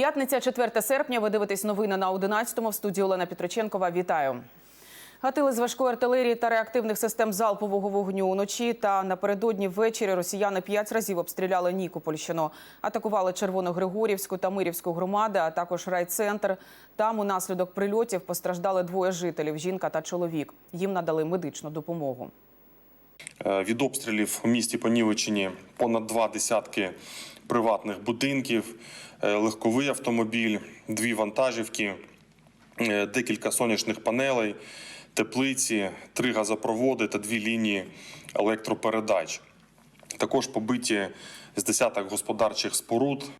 П'ятниця, 4 серпня. Ви дивитесь новини на 11-му. В студії Олена Петроченкова. Вітаю. Гатили з важкої артилерії та реактивних систем залпового вогню уночі та напередодні ввечері росіяни п'ять разів обстріляли Нікопольщину. Атакували Червоногригорівську та Мирівську громади, а також райцентр. Там унаслідок прильотів постраждали двоє жителів – жінка та чоловік. Їм надали медичну допомогу. Е, Від обстрілів у місті Понівечині понад два десятки приватних будинків, е, легковий автомобіль, дві вантажівки, е, декілька сонячних панелей, теплиці, три газопроводи та дві лінії електропередач. Також побиті з десяток господарчих споруд,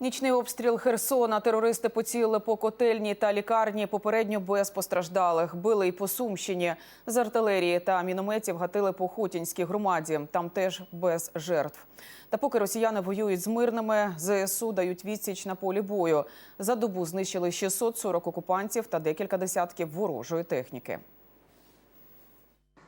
Нічний обстріл Херсона. Терористи поцілили по котельні та лікарні. Попередньо без постраждалих. Били й по Сумщині. З артилерії та мінометів гатили по Хотінській громаді. Там теж без жертв. Та поки росіяни воюють з мирними, ЗСУ дають відсіч на полі бою. За добу знищили 640 окупантів та декілька десятків ворожої техніки.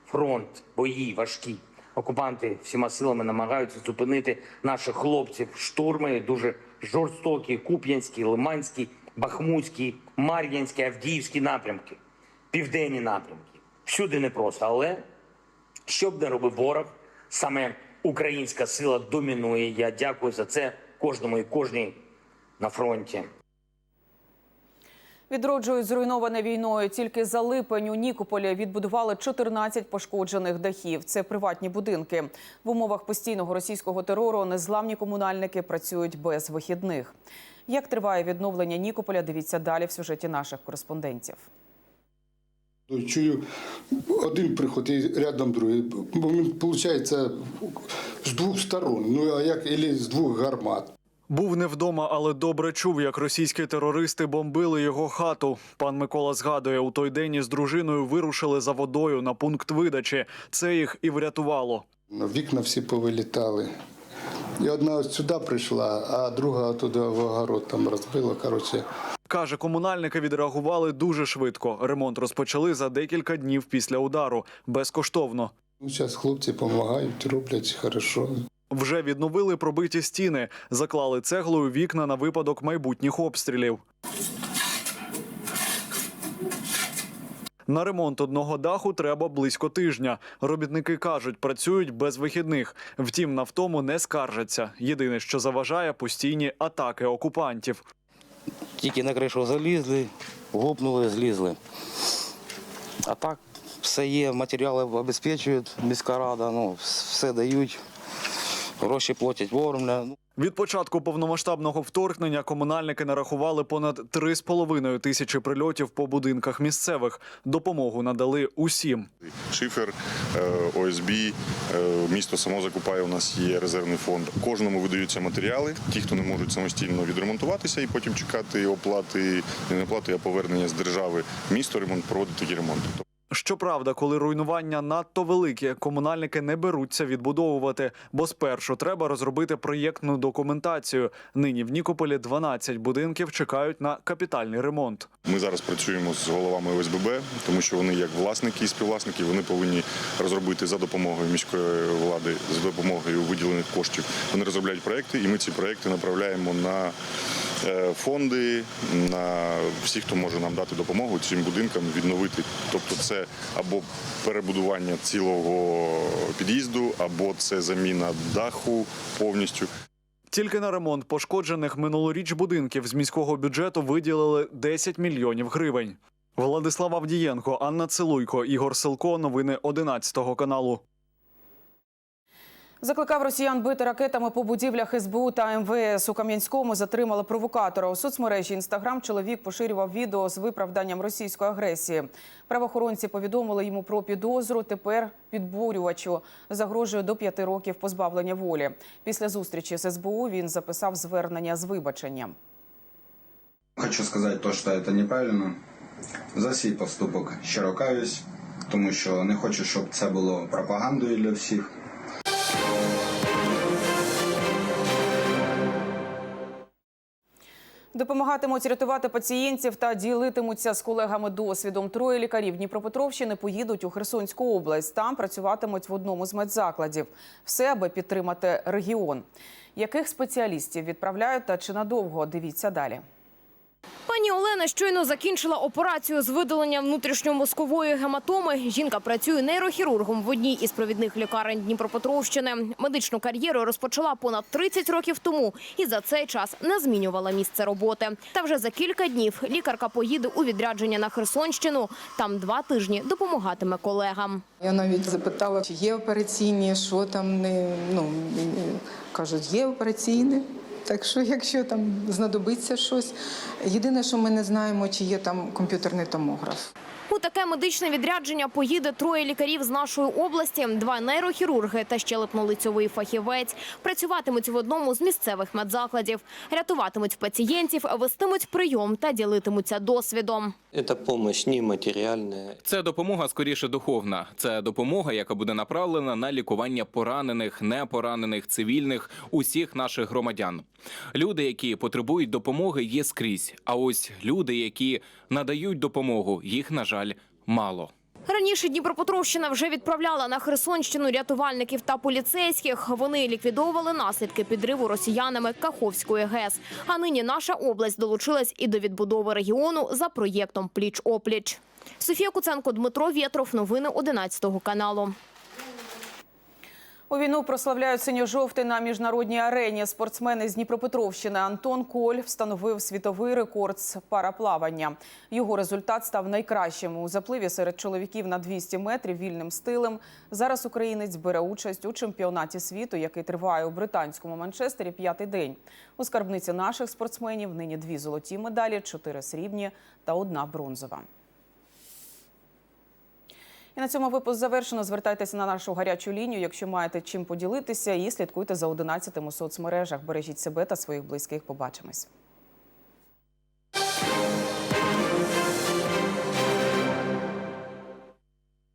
фронт, бої важкі. Окупанти всіма силами намагаються зупинити наших хлопців. Штурми дуже жорстокі, Куп'янський, Лиманський, Бахмутський, Мар'янський, Авдіївський напрямки, південні напрямки. Всюди непросто, але що б не робив ворог, саме українська сила домінує. Я дякую за це кожному і кожній на фронті. Відроджують зруйноване війною. Тільки за липень у Нікополі відбудували 14 пошкоджених дахів. Це приватні будинки. В умовах постійного російського терору незламні комунальники працюють без вихідних. Як триває відновлення Нікополя? Дивіться далі в сюжеті наших кореспондентів. Чую один приход і рядом другий. Бо він, виходить, з двох сторон. Ну а як і з двох гармат. Був не вдома, але добре чув, як російські терористи бомбили його хату. Пан Микола згадує, у той день із дружиною вирушили за водою на пункт видачі. Це їх і врятувало. Вікна всі повилітали. І одна ось сюди прийшла, а друга туди в огород там розбила. Коротше, Каже, комунальники відреагували дуже швидко. Ремонт розпочали за декілька днів після удару, безкоштовно. ну, зараз хлопці допомагають, роблять хорошо. Вже відновили пробиті стіни, заклали цеглою вікна на випадок майбутніх обстрілів. На ремонт одного даху треба близько тижня. Робітники кажуть, працюють без вихідних. Втім, на втому не скаржаться. Єдине, що заважає постійні атаки окупантів. Тільки на кришу залізли, гопнули, злізли. А так все є, матеріали обезпечують, міська рада, ну, все дають, гроші платять вовремя. Ну, Від початку повномасштабного вторгнення комунальники нарахували понад 3,5 тисячі прильотів по будинках місцевих. Допомогу надали усім. Шифер, е, ОСБ, е, місто само закупає. У нас є резервний фонд. Кожному видаються матеріали. Ті, хто не можуть самостійно відремонтуватися і потім чекати оплати, не оплати, а повернення з держави. Місто ремонт проводить такі ремонти. Щоправда, коли руйнування надто великі, комунальники не беруться відбудовувати, бо спершу треба розробити проєктну документацію. Нині в Нікополі 12 будинків чекають на капітальний ремонт. Ми зараз працюємо з головами ОСББ, тому що вони, як власники і співвласники, вони повинні розробити за допомогою міської влади, за допомогою виділених коштів. Вони розробляють проекти, і ми ці проекти направляємо на фонди, на всіх, хто може нам дати допомогу цим будинкам відновити. Тобто, це або перебудування цілого під'їзду, або це заміна даху повністю. Тільки на ремонт пошкоджених минулоріч будинків з міського бюджету виділили 10 мільйонів гривень. Владислав Авдієнко, Анна Целуйко, Ігор Силко. Новини 11 каналу. Закликав росіян бити ракетами по будівлях СБУ та МВС. У Кам'янському затримали провокатора. У соцмережі Інстаграм чоловік поширював відео з виправданням російської агресії. Правоохоронці повідомили йому про підозру. Тепер підбурювачу загрожує до п'яти років позбавлення волі. Після зустрічі з СБУ він записав звернення з вибаченням. Хочу сказати то, що це неправильно. За свій поступок щиро каюсь, тому що не хочу, щоб це було пропагандою для всіх. Допомагатимуть рятувати пацієнтів та ділитимуться з колегами досвідом. Троє лікарів Дніпропетровщини поїдуть у Херсонську область. Там працюватимуть в одному з медзакладів. Все, аби підтримати регіон. Яких спеціалістів відправляють та чи надовго? Дивіться далі. Пані Олена щойно закінчила операцію з видалення внутрішньомозкової гематоми. Жінка працює нейрохірургом в одній із провідних лікарень Дніпропетровщини. Медичну кар'єру розпочала понад 30 років тому і за цей час не змінювала місце роботи. Та вже за кілька днів лікарка поїде у відрядження на Херсонщину. Там два тижні допомагатиме колегам. Я навіть запитала, чи є операційні, що там не ну кажуть, є операційне. Так що, якщо там знадобиться щось, єдине, що ми не знаємо, чи є там комп'ютерний томограф. У таке медичне відрядження поїде троє лікарів з нашої області, два нейрохірурги та щелепно-лицьовий фахівець. Працюватимуть в одному з місцевих медзакладів, рятуватимуть пацієнтів, вестимуть прийом та ділитимуться досвідом. Не материальная. Це допомога скоріше духовна. Це допомога, яка буде направлена на лікування поранених, непоранених, цивільних, усіх наших громадян. Люди, які потребують допомоги, є скрізь. А ось люди, які надають допомогу, їх на жаль мало. Раніше Дніпропетровщина вже відправляла на Херсонщину рятувальників та поліцейських. Вони ліквідовували наслідки підриву росіянами Каховської ГЕС. А нині наша область долучилась і до відбудови регіону за проєктом Пліч-опліч. Софія Куценко, Дмитро Вєтров. Новини 11 каналу. У війну прославляють синьо-жовтий на міжнародній арені. Спортсмени з Дніпропетровщини Антон Коль встановив світовий рекорд з параплавання. Його результат став найкращим у запливі серед чоловіків на 200 метрів вільним стилем. Зараз українець бере участь у чемпіонаті світу, який триває у британському Манчестері п'ятий день. У скарбниці наших спортсменів нині дві золоті медалі, чотири срібні та одна бронзова. І на цьому випуск завершено. Звертайтеся на нашу гарячу лінію, якщо маєте чим поділитися, і слідкуйте за 11 у соцмережах. Бережіть себе та своїх близьких. Побачимось.